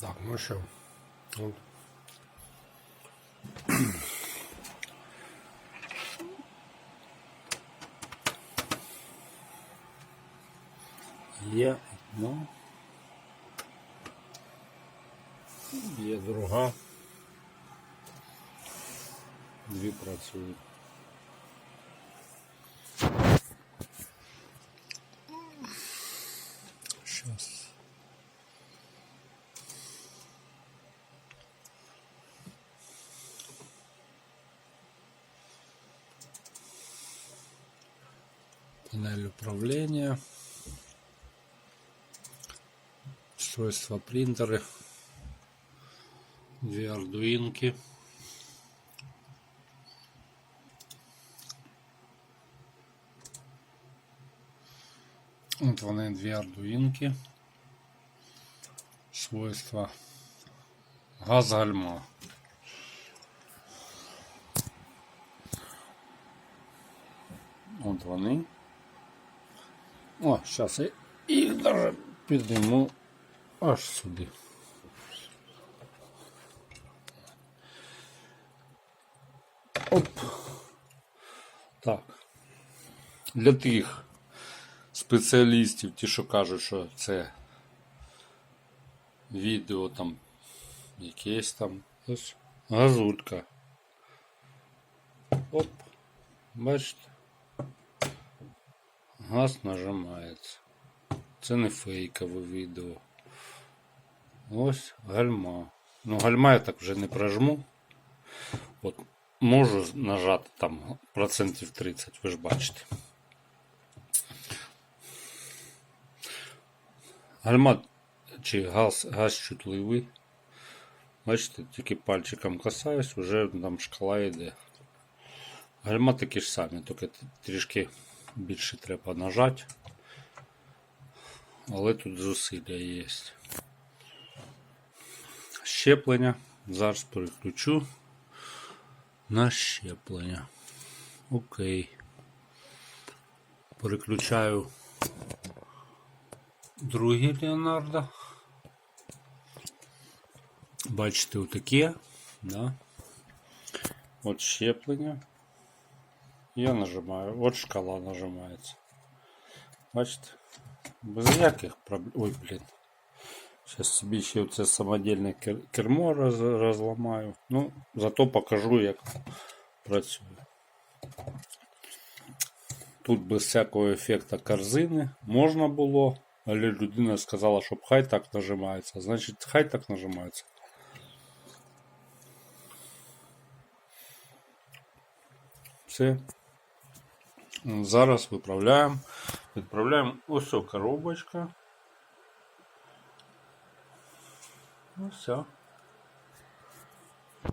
Так, ну що. От. Є одна. Є друга. Дві працюють. Панель управления. Свойства принтеры. Две ардуинки. От вони дві ардуїнки. Свойства газ гальма. От вони. О, зараз я їх даже підніму аж сюди. Оп. Так. Для тих спеціалістів, ті, що кажуть, що це відео там якесь там ось газулька. Оп, бачите? Газ нажимається. Це не фейкове відео. Ось гальма. Ну, гальма я так вже не прожму. От можу нажати там процентів 30, ви ж бачите. Гальма чи газ, газ чутливий. Бачите, тільки пальчиком касаюсь, вже там шкала йде. Гальма такі ж самі, тільки трішки більше треба нажати. Але тут зусилля є. Щеплення. Зараз переключу на щеплення. Окей. Переключаю другий Леонардо. Бачите, отаке, да? От щеплення. Я нажимаю, от шкала нажимається. Бачите? Без ніяких проблем. Ой, блін. Зараз собі ще це самодільне кер- кермо роз, розламаю. Ну, зато покажу, як працює. Тут без всякого ефекту корзини можна було, але людина сказала, щоб хай так нажимається. Значить, хай так нажимається. Все. Зараз виправляємо. Відправляємо ось коробочка. Ну все.